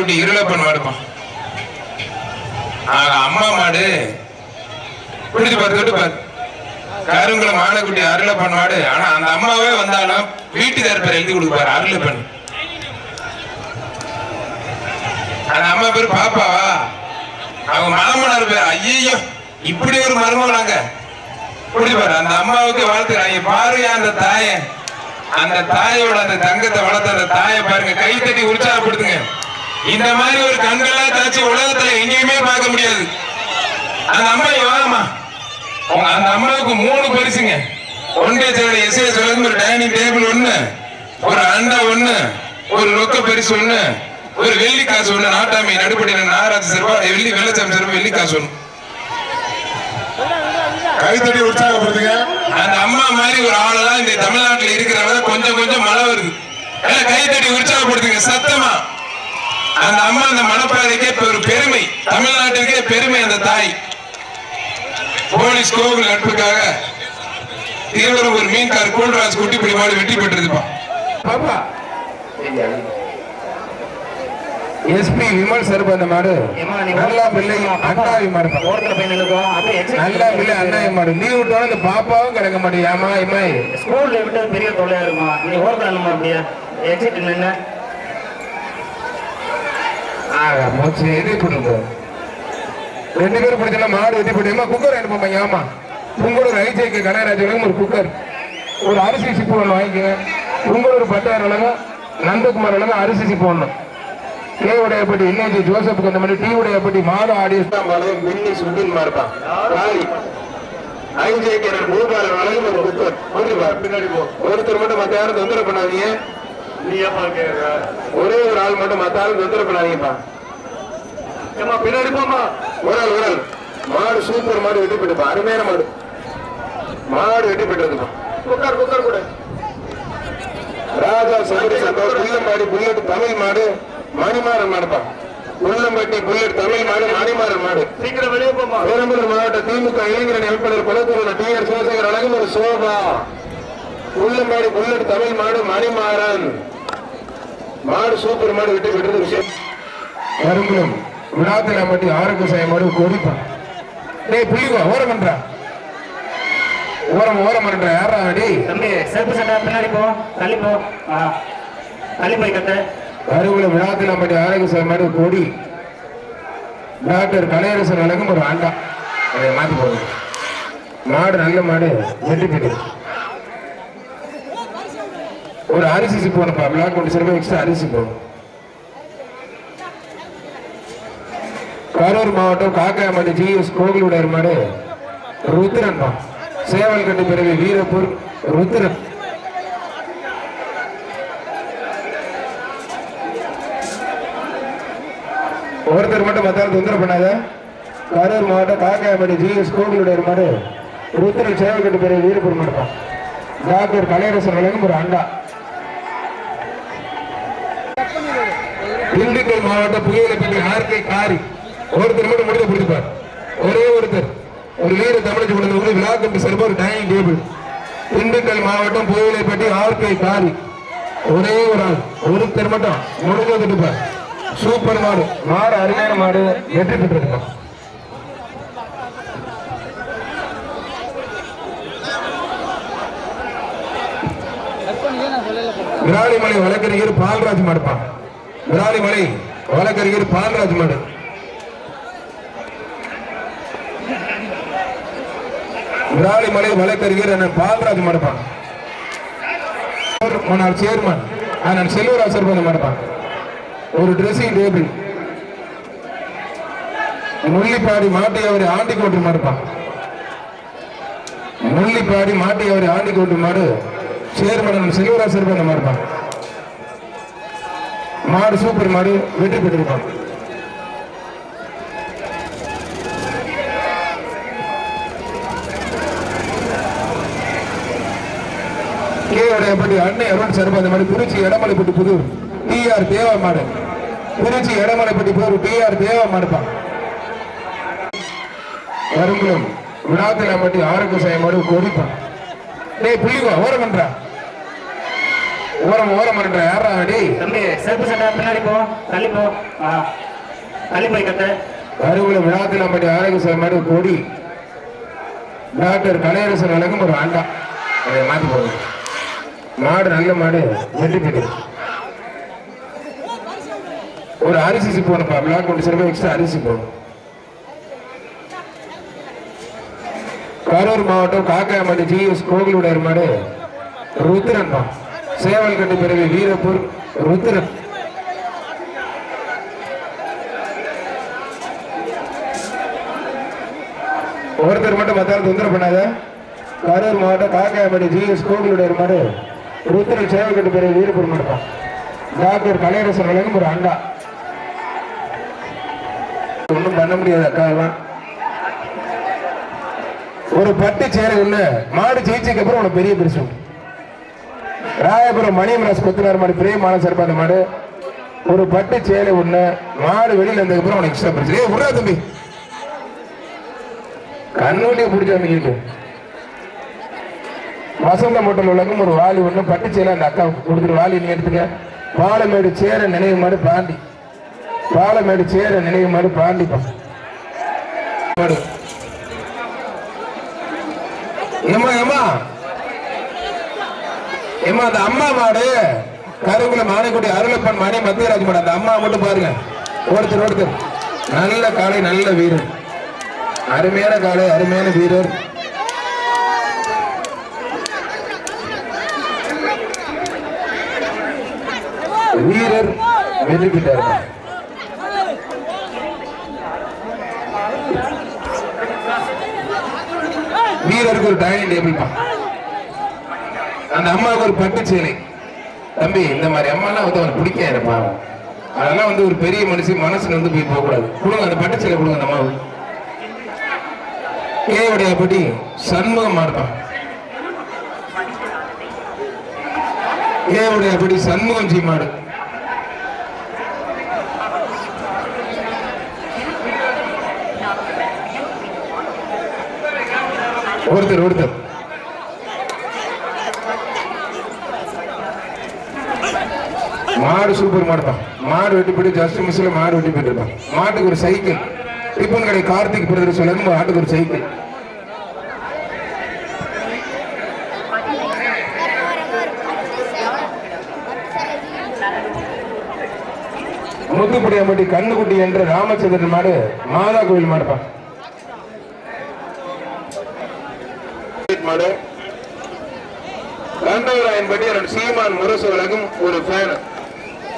குட்டி இருளப்பன் மாடுப்பான் அம்மா மாடு குடிச்சு பாரு தொட்டு பாரு. கருங்குளம் மானக்குட்டி அருளப்பன் மாடு ஆனா அந்த அம்மாவே வந்தாலும் வீட்டுக்கார் பேர் எழுதி கொடுப்பாரு அருளப்பன் அந்த அம்மா பேர் பாப்பாவா அவங்க மாமனார் பேர் ஐயோ இப்படி ஒரு மருமகளாங்க புரிஞ்சு பாரு அந்த அம்மாவுக்கு வாழ்த்துக்கிறாங்க பாருங்க அந்த தாயை. அந்த தாயோட அந்த தங்கத்தை வளர்த்த அந்த தாயை பாருங்க. கை தட்டி உற்சாகப்படுத்துங்க. இந்த மாதிரி ஒரு கண்களா காட்சி உலகத்துல எங்கேயுமே பார்க்க முடியாது. அந்த அம்மா உங்க அந்த அம்மாவுக்கு மூணு பரிசுங்க. ஒன்றே சேவை எஸ்ஏ சொல்லுங்க ஒரு டைனிங் டேபிள் ஒண்ணு ஒரு அண்டா ஒண்ணு ஒரு ரொக்க பரிசு ஒண்ணு ஒரு வெள்ளி காசு ஒண்ணு நாட்டாமை நடுப்படி நாராஜ் சிறுவா வெள்ளி வெள்ளச்சாமி சிறுவா வெள்ளி காசு ஒண்ணு. கைத்தட்டி உற்சாகப்படுத்துங்க. அந்த அம்மா மாதிரி ஒரு ஆளெல்லாம் இந்த தமிழ்நாட்டுல இருக்கிறவங்க கொஞ்சம் கொஞ்சம் மழை வருது. எல்லாம் கை தட்டி உற்சாகப்படுத்துங்க சத்தமா. அந்த அம்மா அந்த மணப்பாறைக்கே இப்ப ஒரு பெருமை தமிழ்நாட்டுக்கே பெருமை அந்த தாய். போலீஸ் கோவில் நட்புக்காக திருவரம்பூர் மீன்கார் கூல்ராஜ் குட்டிப்பிடி மாடு வெற்றி பெற்றிருப்பான். எஸ்பி விமல் சருப்பு அந்த மாடு. ஏம்மா, நீ நல்லா பிள்ளை அண்ணாவி மாடு நல்லா பிள்ளை அண்ணாவி மாடு. லீவ் விட்டோம் இந்த பாப்பாவும் கிடக்க மாட்டேன் இம்மா ஸ்கூல்ல விட்டு பெரிய தொல்லையா இருக்குமா? நீ ஓரத்துல அப்படியே? எக்ஸிட் நின்னு. ஆக மூச்சு இது கொடுங்க ரெண்டு பேரும் பிடிச்சா மாடு வெட்டி போட்டீமா குக்கர் அனுப்பமா ஏமா உங்களோட ஐஜேக்கு கனகராஜனுக்கும் ஒரு குக்கர் ஒரு அரிசி சிப்பு ஒன்று வாங்கிக்கோங்க உங்களோட பத்தாயிரம் அழகா நந்தகுமார் அழகா அரிசி சிப்பு ஒன்று கே உடையப்பட்டி இன்னேஜி ஜோசப்புக்கு அந்த மாதிரி டி உடையப்பட்டி மாடு ஆடியஸ் தான் மாடு மின்னி சுட்டின் மாறுப்பான் காளி ஐஜேக்கு மூணு அளவு ஒரு குக்கர் ஒருத்தர் பின்னாடி போ. ஒருத்தர் மட்டும் மத்தியானம் தொந்தரவு பண்ணாதீங்க. ஒரே ஒரு ஆள் மட்டும் மத்த தொந்தரவு பண்ணாதீங்கப்பா ஏமா பின்னாடி போமா ஒரு ஆள் ஒரு ஆள். மாடு சூப்பர் மாடு வெட்டி போட்டுப்பா. அருமையான மாடு. மாடு வெட்டி போட்டுருக்குப்பா குக்கர் குக்கர் கூட. ராஜா சபரி சந்தோஷ் புல்லம்பாடி புல்லட் தமிழ் மாடு மணிமாறன் மாடுப்பா. புல்லம்பட்டி புல்லட் தமிழ் மாடு மணிமாறன் மாடு. சீக்கிரம் வெளியே போமா பெரம்பலூர் மாவட்ட திமுக இளைஞரணி அமைப்பாளர் குலத்தூர் டி ஆர் சிவசேகர் அழகும் ஒரு சோபா. புல்லம்பாடி புல்லட் தமிழ் மாடு மணிமாறன். மாடு சூப்பர் மாடு வெட்டி பெற்றது விஷயம். கரும்புலம் விழாத்தில் அம்மட்டி ஆரோக்கிய செய்ய மாடு கொடிப்பான் டேய் புள்ளிவா ஓரம் பண்றா. ஓரம் ஓரம் பண்ற. யாரா டேய் தம்பி செருப்பு சட்டை பின்னாடி போ தள்ளி போ. ஆ. தள்ளி போய் கட்டு. கருவூல விழாத்தில் அம்மட்டி ஆரோக்கிய செய்ய மாடு கொடி. டாக்டர் கலையரசன் அழகும் ஒரு ஆண்டா. மாத்தி போடுங்க மாடு நல்ல மாடு. வெட்டி பெற்று ஒரு அரிசி போனப்பா மிளகா பிளாக் சிறப்பு எக்ஸ்ட்ரா அரிசி போகணும் கரூர் மாவட்டம் காக்காயம்பட்டி ஜிஎஸ் கோவிலுடைய மாடு ருத்ரன் சேவல் கட்டு பிறகு வீரப்பூர் ருத்ரன். ஒருத்தர் மட்டும் மத்தாலும் தொந்தரவு பண்ணாத. கரூர் மாவட்டம் காக்காயம்பட்டி ஜிஎஸ் கோவிலுடைய மாடு ருத்ரன் சேவல் கட்டு பிறகு வீரப்பூர் மட்டும் டாக்டர் கலையரசன் வழங்கும் ஒரு அண்டா. திண்டுக்கல் மாவட்ட பெண்கள் ஆர்கே காரி. ஒருத்தர் மட்டும் முடிஞ்ச பிடிப்பார் ஒரே ஒருத்தர். ஒரு வீர தமிழக குழந்தை விழா கம்பி சிறப்பு ஒரு டைனிங் டேபிள் திண்டுக்கல் மாவட்டம் புகையிலைப்பட்டி ஆர்கே காரி. ஒரே ஒரு ஆள். ஒருத்தர் மட்டும் முடிஞ்ச பிடிப்பார் சூப்பர் மாடு. மாடு அருமையான மாடு. வெற்றி பெற்றிருப்பான் விராலிமலை வழக்கறிஞர் பால்ராஜ் மாடுப்பான் விராலிமலை வழக்கறிஞர் பால்ராஜ் மாடு விராலிமலை வழக்கறிஞர் அண்ணன் பால்ராஜ் மாடுப்பான் முன்னாள் சேர்மன் அண்ணன் செல்வராஜ் வந்து மாடுப்பான் ஒரு ட்ரெஸ்ஸிங் டேபிள் முள்ளிப்பாடி மாட்டி அவரை ஆண்டி கோட்டு மாடுப்பான் முள்ளிப்பாடி மாட்டி அவரை ஆண்டி கோட்டு மாடு சேர்மன் செல்வராஜ் சிறப்பு மாடு சூப்பர் மாடு வெற்றி பெற்றிருப்பான் கேவடையப்பட்டி அன்னை அருண் சிறப்பு அந்த மாதிரி திருச்சி இடமலைப்பட்டி புதூர் டிஆர் தேவா மாடு. திருச்சி இடமலைப்பட்டி புதூர் டிஆர் தேவா மாடுப்பான் கருங்குளம் விழாத்திலம்பட்டி ஆரோக்கிய சாயமாடு கொடிப்பான் டேய் புள்ளிவா ஓரம் பண்றா. ஓரம் ஓரம் இருந்த யாரா டேய் தம்பி செருப்பு சட்டை பின்னாடி போ தள்ளி போ. தள்ளி போய் கட்டு கருவுல விழாத்திலம்பட்டி ஆரோக்கிய மாடு கொடி. டாக்டர் கலையரசன் வழங்கும் ஒரு ஆண்டா. அதை மாத்தி போடுங்க. மாடு நல்ல மாடு. பெற்று ஒரு அரிசி போகணும்ப்பா பிளாக் கொண்டு சிறப்பு எக்ஸ்ட்ரா அரிசி போகணும் கரூர் மாவட்டம் காக்காமட்டி ஜிஎஸ் கோவிலுடைய மாடு. ருத்ரன் பா. சேவல் கட்டு பிறகு வீரப்பூர் ருத்ரன் ஒருத்தர் மட்டும் மத்தாலும் தொந்தரவு பண்ணாத. கரூர் மாவட்டம் காக்காயப்படி ஜிஎஸ் கோவிலுடைய மாடு ருத்ரன் சேவை கட்டு பிறகு வீரப்பூர் மாடுப்பான் டாக்டர் கலையரசன் வழங்கும் ஒரு அண்டா. ஒன்றும் பண்ண முடியாது அக்காவெல்லாம். ஒரு பட்டு சேரை ஒண்ணு மாடு ஜெயிச்சதுக்கு அப்புறம் உனக்கு பெரிய பெருசு ராயபுரம் மணியமராஜ் கொத்தனார் மாடு பிரியமான சார்பா அந்த மாடு. ஒரு பட்டு சேலை ஒண்ணு மாடு வெளியில இருந்ததுக்கு அப்புறம் உனக்கு இஷ்டம் பிரச்சனை ஏய் தம்பி. கண்ணூட்டிய பிடிச்ச அமைக்கிட்டு வசந்த மோட்டல் உலகம் ஒரு வாலி ஒண்ணு பட்டு சேலை அந்த அக்கா கொடுத்துட்டு வாலி நீ எடுத்துக்க. பாலமேடு சேர நினைவு மாடு பாண்டி. பாலமேடு சேர நினைவு மாடு பாண்டிப்பா பாடு ஏமா ஏமா ஏமா அந்த அம்மா மாடு கருங்குல மானைக்குடி அருளப்பன் மாடி மத்தியராஜ் மாடு அந்த அம்மா மட்டும் பாருங்க. ஒருத்தர் ஒருத்தர். நல்ல காலை நல்ல வீரர். அருமையான காலை அருமையான வீரர். வீரர் வெற்றி பெற்றார் வீரருக்கு ஒரு டைனிங் டேபிள் பா. அந்த அம்மாவுக்கு ஒரு பட்டு சேலை. தம்பி இந்த மாதிரி அம்மாலாம் வந்து அவனுக்கு பிடிக்காது பாவம் அதெல்லாம் வந்து ஒரு பெரிய மனுஷன் மனசுல வந்து போய் போகக்கூடாது. கொடுங்க அந்த பட்டு சேலை கொடுங்க அந்த அம்மாவுக்கு. கேவுடைய படி சண்முகம் மாடுப்பான் கேவுடைய படி சண்முகம் ஜி மாடு ஒருத்தர் ஒருத்தர். மாடு சூப்பர் மாடுப்பான் மாடு வெட்டி போட்டு ஜஸ்ட் மிஸ்ல மாடு வெட்டி போயிட்டு மாட்டுக்கு ஒரு சைக்கிள். டிஃபன் கடை கார்த்திக் பிரதர் சொல்லுங்க மாட்டுக்கு ஒரு சைக்கிள். முத்துப்படியாம்பட்டி கண்ணுக்குட்டி என்ற ராமச்சந்திரன் மாடு மாதா கோவில் மாடுப்பான் மாடு. கண்டவராயன்படி சீமான் முரசு வழங்கும் ஒரு ஃபேன்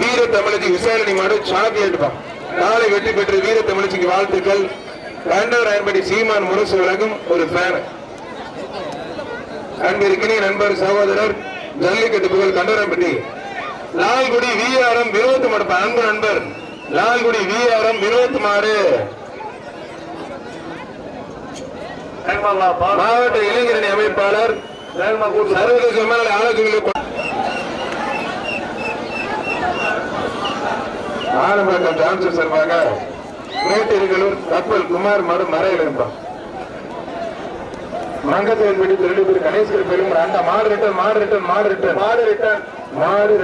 வீர தமிழச்சி விசாரணை மாடு சாம்பியன்பான் நாளை வெற்றி பெற்ற வீர தமிழச்சிக்கு வாழ்த்துக்கள் கண்டவராயன்படி சீமான் முரசு வழங்கும் ஒரு ஃபேன் அன்பிற்கினிய நண்பர் சகோதரர் ஜல்லிக்கட்டு புகழ் கண்டவராயன்பட்டி லால்குடி விஆர்எம் வினோத் மாடு அன்பு நண்பர். லால்குடி விஆர்எம் வினோத் பா மாவட்ட இளைஞரணி அமைப்பாளர் சர்வதேச விமான ஆலோசனைகளை ஆலம்பரம் ஜான்சன் சார்பாக மேட்டிருக்கலூர் கப்பல் குமார் மடு மறையில் இருப்பான் மங்கத்தேன்படி திருடிபுரி கணேஸ்வரி பெரும் அந்த மாடு ரிட்டன் மாடு ரிட்டன் மாடு ரிட்டன் மாடு ரிட்டன் மாடு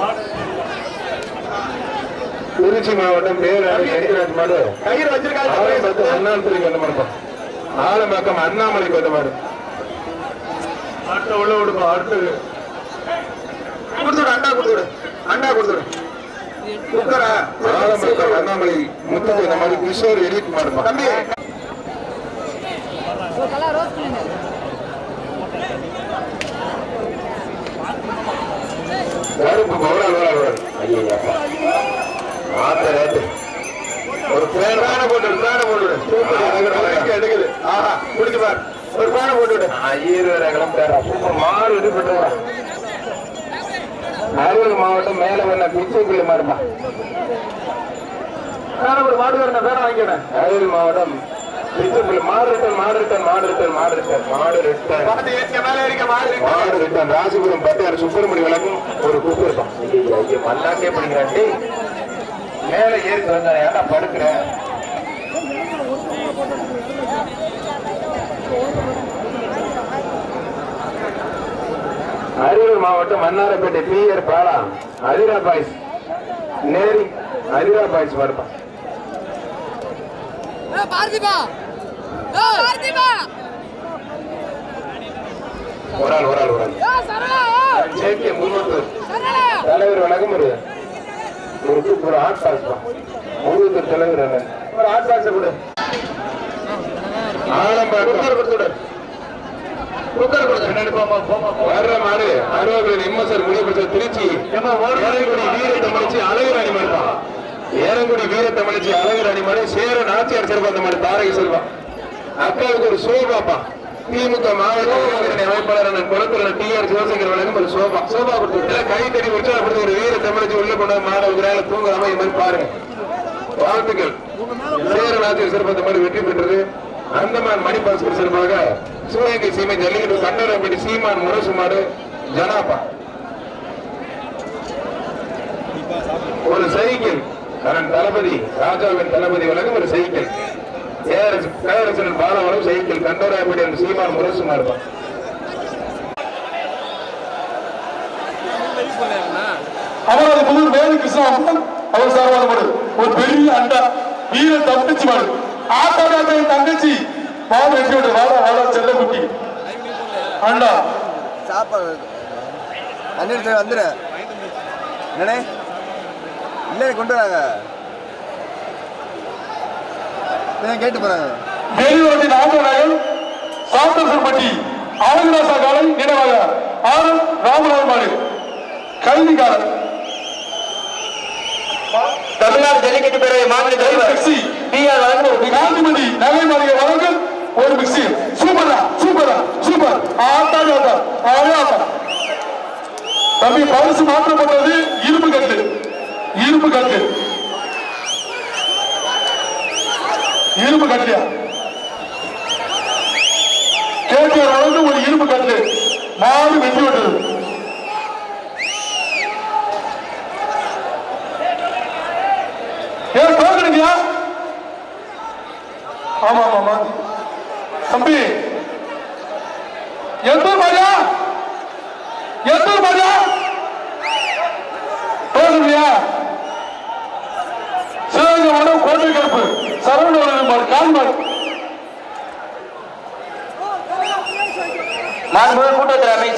மாடு. திருச்சி மாவட்டம் பேராணி எரிராஜ் மாடு. கயிறு வச்சிருக்காங்க ஆலம்பக்கம் அண்ணாமலைக்கு வந்த மாடுப்பான் ஆலம்பக்கம் அண்ணாமலைக்கு வந்த மாடு. அடுத்த உள்ள விடுப்பா அடுத்தது. கொடுத்துடு அண்ணா கொடுத்துடு. அண்ணா ஆலம்பக்கம் அண்ணாமலை முத்துக்கு இந்த மாதிரி கிஷோர் மாடுப்பான் தம்பி. ஐயா ஒரு பேன போட்டு பேன போட்டு எடுக்குது ஆஹா குடிச்சு பார். ஒரு பேன போட்டு கிளம்பிட்டாரா சூப்பர். மாடு இது பெற்றா அரியலூர் மாவட்டம் மேல வண்ண பிச்சைக்குள்ள நான் ஒரு மாடு வரணும் பேர வாங்கிக்கிறேன் அரியலூர் மாவட்டம் பிச்சைக்குள்ள மாடு ரிட்டன் மாடு மாடு ரிட்டன் மாடு ரிட்டன் மாடு இருக்க மாடு ரிட்டன் ராசிபுரம் பட்டியார் சுப்பிரமணிய வழங்கும் ஒரு குப்பு ஐயா மல்லாக்கே படிக்கிறான். டேய் மேல ஏறி வந்தானே ஏன்டா படுக்கிற? அரியலூர் மாவட்டம் Mannarapettai PR Bala. Athira boys. நேரி Athira boys வருப்பா ஒரு ஆள் ஒரு ஆள் ஒரு ஆள். ஜேகே தலைவர் வணக்கம் ஒரு ஒரு ஆட் பாஸ் தான் முன்னூத்தூர் தலைவர். ஒரு ஆட் பாஸ் கொடு. ஆலம்பாடு கொடுத்துடு குக்கர் கொடுத்து பின்னாடி போமா போமா வர்ற மாடு அறுபது எம்எஸ்ஆர் முடிவு திருச்சி ஏரங்குடி வீர தமிழ்ச்சி அழகு அணிமாடு தான் ஏரங்குடி வீர தமிழ்ச்சி அழகு அணிமாடு சேர நாச்சியார் செல்வா அந்த மாதிரி தாரகை செல்வா. அக்காவுக்கு ஒரு சோபாப்பா திமுக மாவட்ட இளைஞரணி அமைப்பாளர் அண்ணன் குளத்தூர் டி ஆர் சிவசங்கர் வழங்கும் ஒரு சோபா. சோபா கொடுத்து கை தடி உற்சாகப்படுத்த ஒரு வீர தமிழ்ச்சி உள்ள கொண்ட ஒரு தூங்குறாம இது மாதிரி பாருங்க வாழ்த்துக்கள். சேர நாச்சியார் சிறப்பு அந்த மாதிரி வெற்றி பெற்றது. அந்தமான் மணிபாஸ்கர் சிறப்பாக சிவகங்கை சீமை ஜல்லிக்கட்டு கண்டரம்பட்டி சீமான் முரசுமாடு ஜனாபா ஒரு சைக்கிள் கரண் தளபதி ராஜாவின் தளபதி வழங்கும் ஒரு சைக்கிள். ஏஆர்எஸ் கேரசன் பாலவரம் சைக்கிள் கண்டோராயப்படி அந்த சீமான் முரசு அவரது முதல் வேலு கிருஷ்ணா அவர் சார்பான ஒரு பெரிய அண்டா. வீர தப்பிச்சு மாடு ஆத்தாடாத்த தங்கச்சி. மாடு வெட்டி விட்டு வாடா வாடா செல்ல குட்டி அண்டா சாப்பாடு. தண்ணீர் வந்துடு என்னண்ணே? இல்லை கொண்டு வராங்க. ஏன் கேட்டு போறாங்க? வேலுவாட்டி நாமநாயகன் சாத்தசன்பட்டி ஆனந்தராசா காலை நினைவாக ஆர் ராமநாதன் மாடு. கல்விக்காரன் தமிழ்நாடு ஜல்லிக்கட்டு பேரவை மாநில தலைவர் பி ஆர் வழங்கும் காந்திமதி நகை மாளிகை வழங்கும் ஒரு மிக்சி சூப்பரா சூப்பரா சூப்பர். ஆட்டாடி ஆட்டா ஆளே ஆட்டா தம்பி பரிசு மாற்றப்பட்டது இரும்பு கட்டு. இரும்பு கட்டு. இரும்பு கட்டியா? கேட்கிற அளவுக்கு ஒரு இரும்பு கட்டு. மாடு வெட்டி விட்டது. ஏன் கேட்குறீங்க ஆமா ஆமா ஆமா. தம்பி எந்த மாதிரியா எந்த மாதிரியா பேசுறியா சிவகங்கை மாவட்டம் கோட்டை கருப்பு. சரவண கால்மாடு மாண்புமிகு கூட்டத்தில் அமைச்சர்.